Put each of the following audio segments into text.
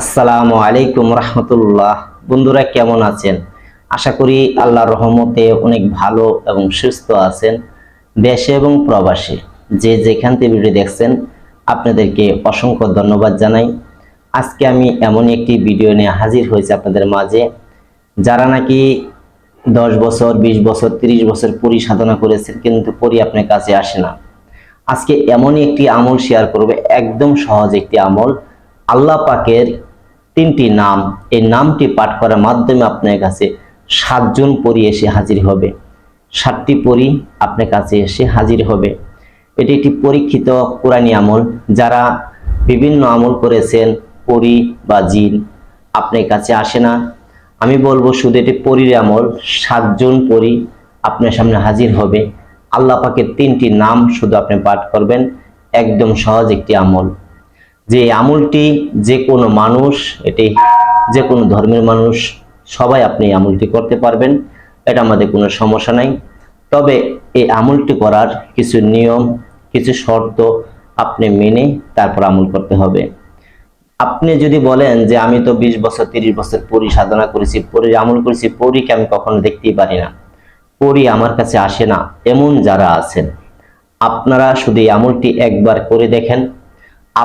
আসসালামু আলাইকুম রহমতুল্লাহ। বন্ধুরা, কেমন আছেন? আশা করি আল্লাহর রহমতে অনেক ভালো এবং সুস্থ আছেন দেশে এবং প্রবাসে। যে যেখান থেকে ভিডিও দেখছেন, আপনাদেরকে অসংখ্য ধন্যবাদ জানাই। আজকে আমি এমন একটি ভিডিও নিয়ে হাজির হয়েছি আপনাদের মাঝে। যারা নাকি দশ বছর, বিশ বছর, তিরিশ বছর পরি সাধনা করেছেন, কিন্তু পরি আপনার কাছে আসে না। আজকে এমনই একটি আমল শেয়ার করবে, একদম সহজ একটি আমল। আল্লাহ পাকের তিনটি নাম, এই নামটি পাঠ করার মাধ্যমে আপনার কাছে সাতজন পরি এসে হাজির হবে। সাতটি পরি আপনার কাছে এসে হাজির হবে। এটি একটি পরীক্ষিত কোরআনী আমল। যারা বিভিন্ন আমল করেছেন, পরি বা জিন, আপনার কাছে আসে না। আমি বলব শুধু এটি পরীর আমল, সাতজন পরি আপনার সামনে হাজির হবে। আল্লাহ পাকের তিনটি নাম শুধু আপনি পাঠ করবেন। একদম সহজ একটি আমল। যে আমলটি যে কোনো মানুষ, এটি যে কোনো ধর্মের মানুষ, সবাই আপনি আমলটি করতে পারবেন। এটা আমাদের কোনো সমস্যা নাই। তবে এই আমলটি করার কিছু নিয়ম, কিছু শর্ত আপনি মেনে তারপর আমল করতে হবে। আপনি যদি বলেন যে, আমি তো বিশ বছর, তিরিশ বছর পরি সাধনা করেছি, পরি আমল করেছি, পরীকে আমি কখনো দেখতেই পারি না। পরি আমার কাছে আসে না। এমন যারা আছেন, আপনারা শুধু এই আমলটি একবার করে দেখেন।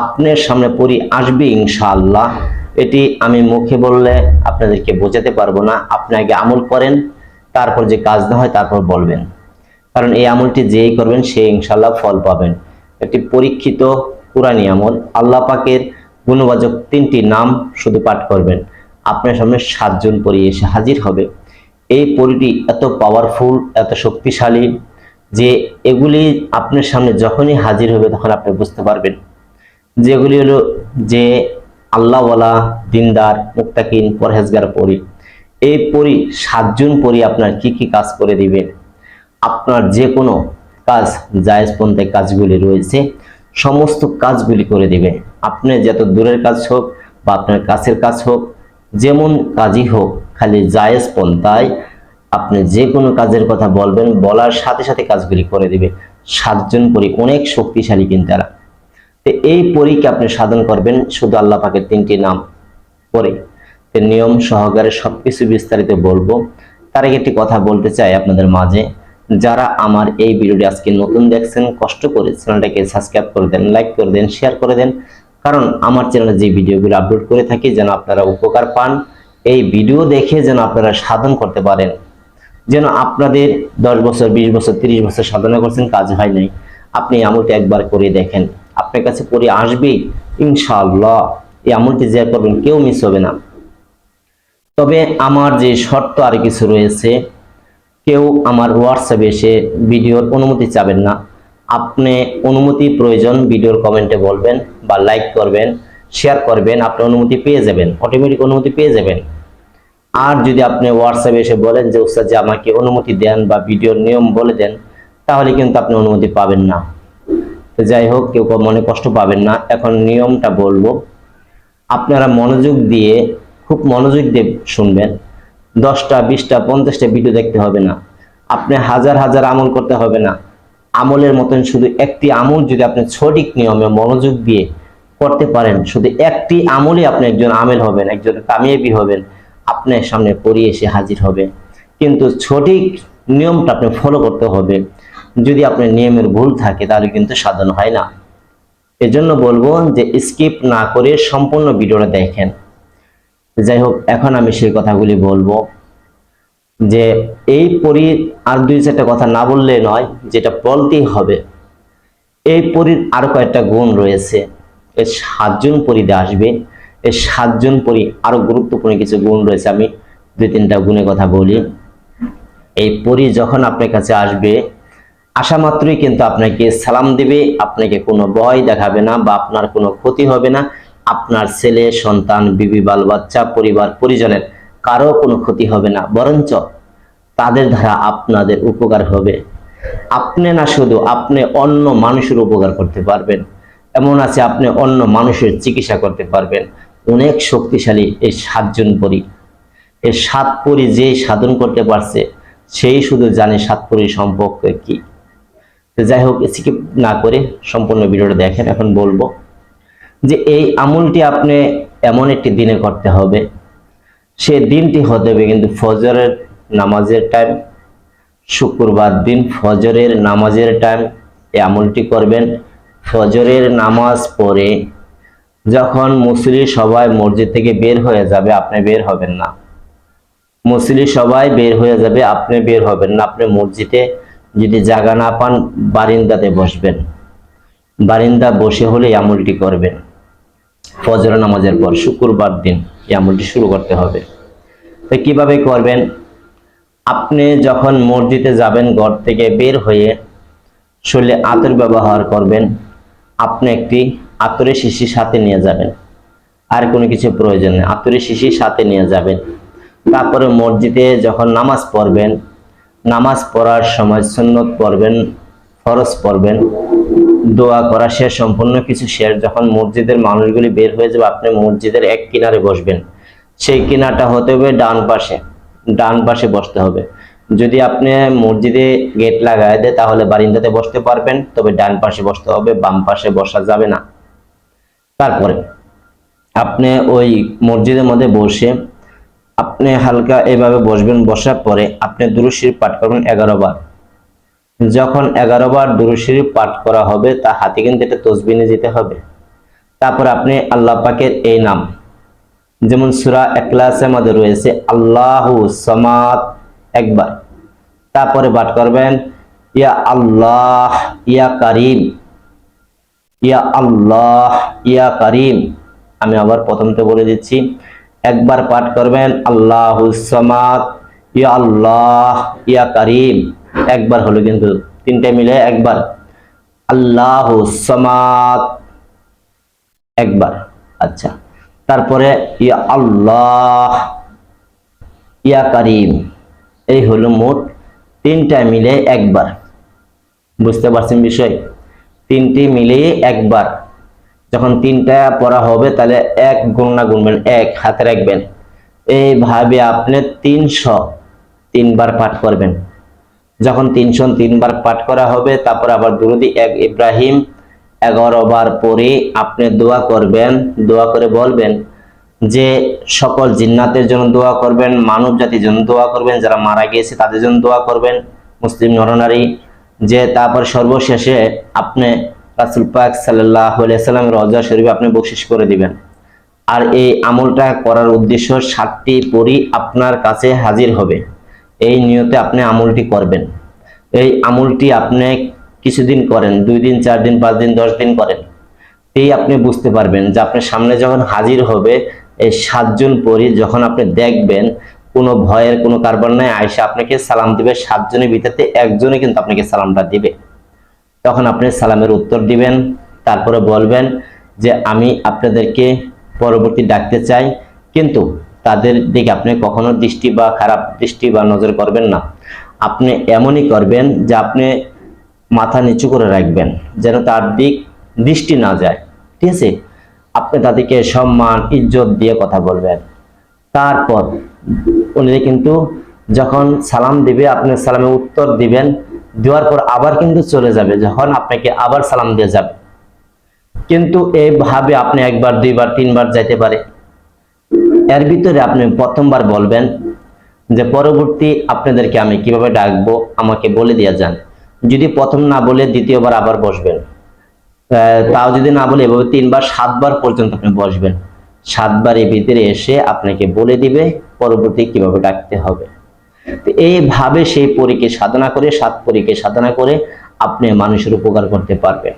আপনার সামনে পরি আসবে ইনশাআল্লাহ। এটি আমি মুখে বললে আপনাদেরকে বোঝাতে পারব না। আপনি আগে আমল করেন, তারপর যে কাজ না হয় তারপর বলবেন। কারণ এই আমলটি যেই করবেন, সে ইনশাল্লাহ ফল পাবেন। একটি পরীক্ষিত কোরআনী আমল, আল্লাহ পাকের গুণবাচক তিনটি নাম শুধু পাঠ করবেন। আপনার সামনে সাতজন পরি এসে হাজির হবে। এই পরিটি এত পাওয়ারফুল এত শক্তিশালী যে এগুলি আপনার সামনে যখনই হাজির হবে তখন আপনি বুঝতে পারবেন। যেগুলি হলো যে আল্লাহওয়ালা, দিনদার মুক্তাকিন পরহেজগার পরি। এই পরি সাতজন পরি আপনার কি কি কাজ করে দিবে আপনার যে কোনো কাজ, জায়েজ পন্থে কাজগুলি রয়েছে, সমস্ত কাজগুলি করে দিবে আপনি যত দূরের কাজ হোক বা আপনার কাছের কাজ হোক, যেমন কাজই হোক, খালি জায়েজ পন্থায় আপনি যে কোনো কাজের কথা বলবেন, বলার সাথে সাথে কাজগুলি করে দিবে সাতজন পরি অনেক শক্তিশালী কিন্তু তারা এই পরীকে আপনি সাধন করবেন, শুধু আল্লাহ পাকের তিনটি নাম পরে। নিয়ম সহকারে সবকিছু বিস্তারিত বলব। তার আগে একটি কথা বলতে চাই আপনাদের মাঝে। যারা আমার এই ভিডিওটি আজকে নতুন দেখছেন, কষ্ট করে চ্যানেলটাকে সাবস্ক্রাইব করে দেন, লাইক করে দেন শেয়ার করে দেন। কারণ আমার চ্যানেলে যে ভিডিওগুলো আপলোড করে থাকি, যেন আপনারা উপকার পান। এই ভিডিও দেখে যেন আপনারা সাধন করতে পারেন। যেন আপনাদের দশ বছর, বিশ বছর, তিরিশ বছর সাধনা করছেন, কাজ হয় নাই। আপনি আমলটি একবার করে দেখেন। আপনার কাছে পরে আসবেই ইনশাআল্লাহ। এই আমলটি যে করবেন, কেউ মিস হবে না। তবে আমার যে শর্ত আর কিছু রয়েছে, কেউ আমার হোয়াটসঅ্যাপে এসে ভিডিওর অনুমতি চাবেন না। আপনি অনুমতি প্রয়োজন, ভিডিওর কমেন্টে বলবেন বা লাইক করবেন শেয়ার করবেন, আপনি অনুমতি পেয়ে যাবেন অটোমেটিক অনুমতি পেয়ে যাবেন। আর যদি আপনি হোয়াটসঅ্যাপে এসে বলেন যে, উস্তাদ যে আমাকে অনুমতি দেন বা ভিডিওর নিয়ম বলে দেন, তাহলে কিন্তু আপনি অনুমতি পাবেন না। যাই হোক, কেউ মনে কষ্ট পাবেন না। এখন নিয়মটা বলব, আপনারা মনোযোগ দিয়ে, খুব মনোযোগ দিয়ে শুনবেন। দশটা, বিশটা, পঞ্চাশটা ভিডিও দেখতে হবে না। আপনি হাজার হাজার আমল করতে হবে না। আমলের মতন শুধু একটি আমল যদি আপনি সঠিক নিয়মে মনোযোগ দিয়ে করতে পারেন, শুধু একটি আমলে আপনি একজন আমেল হবেন, একজন কামিয়াবি হবেন, আপনার সামনে পড়িয়ে এসে হাজির হবে। কিন্তু সঠিক নিয়মটা আপনি ফলো করতে হবে। যদি আপনার নিয়মের ভুল থাকে, তাহলে কিন্তু সাধন হয় না। এজন্য বলব যে স্কিপ না করে সম্পূর্ণ ভিডিওটা দেখেন। যাই হোক, এখন আমি সেই কথাগুলি বলব যে, এই পরীর আর দুই চারটা কথা না বললে নয়, যেটা বলতেই হবে। এই পরীর আরও কয়েকটা গুণ রয়েছে। এই সাতজন পরীতে আসবে। এই সাতজন পরি আরও গুরুত্বপূর্ণ কিছু গুণ রয়েছে। আমি দুই তিনটা গুণের কথা বলি। এই পরী যখন আপনার কাছে আসবে আসা মাত্রই কিন্তু আপনাকে সালাম দিবে, আপনাকে কোনো ভয় দেখাবে না বা আপনার কোনো ক্ষতি হবে না। আপনার ছেলে, সন্তান, বিবি বাল বাচ্চা পরিবার, পরিজনের কারও কোনো ক্ষতি হবে না। বরঞ্চ তাদের দ্বারা আপনাদের উপকার হবে। আপনি না শুধু, আপনি অন্য মানুষের উপকার করতে পারবেন। এমন আছে, আপনি অন্য মানুষের চিকিৎসা করতে পারবেন। অনেক শক্তিশালী এই সাতজন পরি। এই সাত পরি যে সাধন করতে পারছে, সেই শুধু জানে সাত পরি সম্পর্কে কি। তো যাই হোক স্কিপ না করে সম্পূর্ণ ভিডিওটা দেখেন, এখন বলব যে এই আমলটি আপনি এমন একটি দিনে করতে হবে। সে দিনটি হতে হবে কিন্তু ফজরের নামাজের টাইম শুক্রবার দিন ফজরের নামাজের টাইম এই আমলটি করবেন। ফজরের নামাজ পড়ে যখন মুসলি সবাই মসজিদ থেকে বের হয়ে যাবে, আপনি বের হবেন না। মুসলি সবাই বের হয়ে যাবে, আপনি বের হবেন না। আপনি মসজিদে যদি জায়গা না পান, বারিন্দাতে বসবেন। বারিন্দা বসে হলে আমলটি করবেন। ফজর নামাজের পর শুক্রবার দিন আমলটি শুরু করতে হবে। তো কীভাবে করবেন? আপনি যখন মসজিদে যাবেন, ঘর থেকে বের হয়ে শরীরে আতর ব্যবহার করবেন। আপনি একটি আতরের শিশি সাথে নিয়ে যাবেন। আর কোনো কিছু প্রয়োজন নেই, আতরের শিশি সাথে নিয়ে যাবেন। তারপরে মসজিদে যখন নামাজ পড়বেন নামাজ পড়ার সময় সুন্নত পড়বেন, ফরজ পড়বেন, দোয়া করা শেষ, সম্পূর্ণ কিছু শেষ। যখন মসজিদের মানুষগুলি বের হয়ে যাবে, আপনি মসজিদের এক কিনারে বসবেন। সেই কিনারটা হতে হবে ডান পাশে। ডান পাশে বসতে হবে। যদি আপনি মসজিদে গেট লাগায় দেয়, তাহলে বারিন্দাতে বসতে পারবেন, তবে ডান পাশে বসতে হবে, বাম পাশে বসা যাবে না। তারপরে, আপনি ওই মসজিদের মধ্যে বসে আপনি হালকা এভাবে বসবেন, বসার পরে আপনি দুরুশির পাঠ করবেন এগারো বার। যখন এগারো বার দুরুশির পাঠ করা হবে তা হাতে কিন্তু এটা তসবিনে যেতে হবে। তারপর আপনি আল্লাহ পাকের এই নাম। যেমন সুরা একলাসের মধ্যে রয়েছে, আল্লাহু সমাদ একবার। তারপরে পাঠ করবেন, ইয়া আল্লাহ, ইয়া কারিম ইয়া আল্লাহ, ইয়া কারিম আমি আবার প্রথমতে বলে দিচ্ছি। একবার পাঠ করবেন, আল্লাহ সমাদ, ইয়া আল্লাহ, ইয়া কারিম। একবার হলো কিন্তু তিনটে মিলে একবার, আল্লাহ সমাদ। একবার আচ্ছা। তারপরে, ইয়া আল্লাহ, ইয়া কারিম। এই হলো মোট তিনটা মিলে একবার। বুঝতে পারছেন বিষয়? তিনটি মিলিয়ে একবার। যখন তিনটা পড়া হবে, তাহলে এক গুণনা গুনবেন এক, হাতে রাখবেন। এইভাবে আপনি তিনশো তিনবার পাঠ করবেন। যখন তিনশো তিনবার পাঠ করা হবে, তারপর আবার দুরুদি এক ইব্রাহিম এগারো বার পরে আপনি দোয়া করবেন। দোয়া করে বলবেন যে, সকল জিন্নাতের জন্য দোয়া করবেন, মানব জাতির জন্য দোয়া করবেন, যারা মারা গিয়েছে তাদের জন্য দোয়া করবেন, মুসলিম নরনারী। যে, তারপর সর্বশেষে আপনি রাসুল পাক সাল্লাহ সাল্লাম রজা শরীফ আপনি বকশিস করে দিবেন। আর এই আমলটা করার উদ্দেশ্য সাতটি পরি আপনার কাছে হাজির হবে। এই নিয়তে আপনি আমলটি করবেন। এই আমলটি আপনি কিছুদিন করেন, দুই দিন, চার দিন, পাঁচ দিন, দশ দিন করেন। এই আপনি বুঝতে পারবেন যে আপনার সামনে যখন হাজির হবে, এই সাতজন পরি যখন আপনি দেখবেন, কোনো ভয়ের কোনো কারবার নাই আয়সা আপনাকে সালাম দিবে, সাতজনের ভিতরে একজনে কিন্তু আপনাকে সালামটা দিবে। তখন আপনি সালামের উত্তর দিবেন, তারপরে বলবেন যে, আমি আপনাদেরকে পরবর্তী ডাকতে চাই, কিন্তু তাদের দিকে আপনি কখনো দৃষ্টি বা খারাপ দৃষ্টি বা নজর করবেন না। আপনি এমনই করবেন যে আপনি মাথা নিচু করে রাখবেন, যেন তার দিক দৃষ্টি না যায়। ঠিক আছে? আপনি তাদেরকে সম্মান, ইজ্জত দিয়ে কথা বলবেন। তারপর উনি কিন্তু যখন সালাম দিবে, আপনি সালামের উত্তর দিবেন দেওয়ার পর আবার কিন্তু চলে যাবে, যখন আপনাকে আবার সালাম দিয়ে যাবে। কিন্তু এইভাবে আপনি একবার, দুইবার, তিনবার যাইতে পারে। এর ভিতরে আপনি প্রথমবার বলবেন যে, পরবর্তী আপনাদেরকে আমি কীভাবে ডাকবো? আমাকে বলে দিয়ে যান। যদি প্রথম না বলে, দ্বিতীয়বার আবার বসবেন। তাও যদি না বলে, এভাবে তিনবার, সাতবার পর্যন্ত আপনি বসবেন। সাতবার এর ভিতরে এসে আপনাকে বলে দিবে, পরবর্তী কীভাবে ডাকতে হবে। এইভাবে সেই পরীকে সাধনা করে, সাত পরীকে সাধনা করে আপনি মানুষের উপকার করতে পারবেন।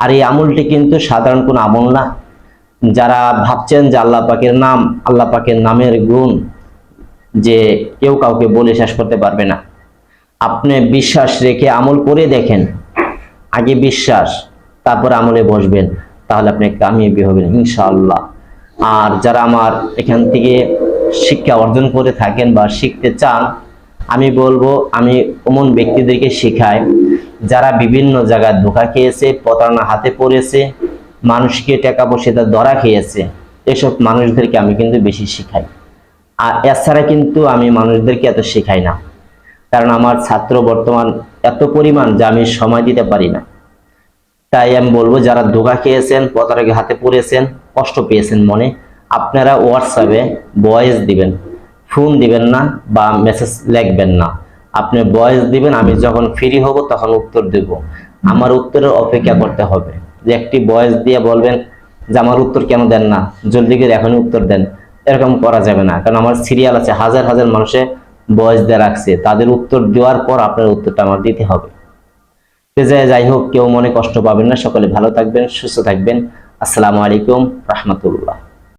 আর এই আমলটি কিন্তু সাধারণ কোনো আমল না। যারা ভাবছেন যে আল্লাহ পাকের নাম, আল্লাহ পাকের নামের গুণ যে কেউ কাউকে বলে শেষ করতে পারবে না। আপনি বিশ্বাস রেখে আমল করে দেখেন, আগে বিশ্বাস, তারপর আমলে বসবেন, তাহলে আপনি কামিয়াবি হবেন ইনশাআল্লাহ। আর যারা আমার এখান থেকে শিক্ষা অর্জন করে থাকেন বা শিখতে চান, আমি বলব, আমি এমন ব্যক্তিদেরকে শেখাই যারা বিভিন্ন জায়গায় ধোকা খেয়েছে প্রতারণা হাতে পড়েছে, মানুষকে টাকা পয়সা তার ধরা খেয়েছে। এসব মানুষদেরকে আমি কিন্তু বেশি শেখাই। আর এছাড়া কিন্তু আমি মানুষদেরকে এত শেখাই না। কারণ আমার ছাত্র বর্তমান এত পরিমাণ যে আমি সময় দিতে পারি না। তাই আমি বলব, যারা ধোকা খেয়েছেন, প্রতারকের হাতে পড়েছেন, কষ্ট পেয়েছেন মনে। আপনারা হোয়াটসঅ্যাপে ভয়েস দিবেন ফোন দিবেন না বা মেসেজ লিখবেন না। আপনি ভয়েস দিবেন, আমি যখন ফ্রি হব তখন উত্তর দেব। আমার উত্তরের অপেক্ষা করতে হবে। যে একটি ভয়েস দিয়ে বলবেন যে, আমার উত্তর কেন দেন না? জলদি করে এখনই উত্তর দেন। এরকম করা যাবে না। কারণ আমার সিরিয়াল আছে, হাজার হাজার মানুষে ভয়েস দিয়ে রাখছে। তাদের উত্তর দেওয়ার পর আপনার উত্তরটা আমার দিতে হবে। যাই হোক, কেউ মনে কষ্ট পাবেন না। সকলে ভালো থাকবেন, সুস্থ থাকবেন। আসসালামু আলাইকুম, রহমতুল্লাহ।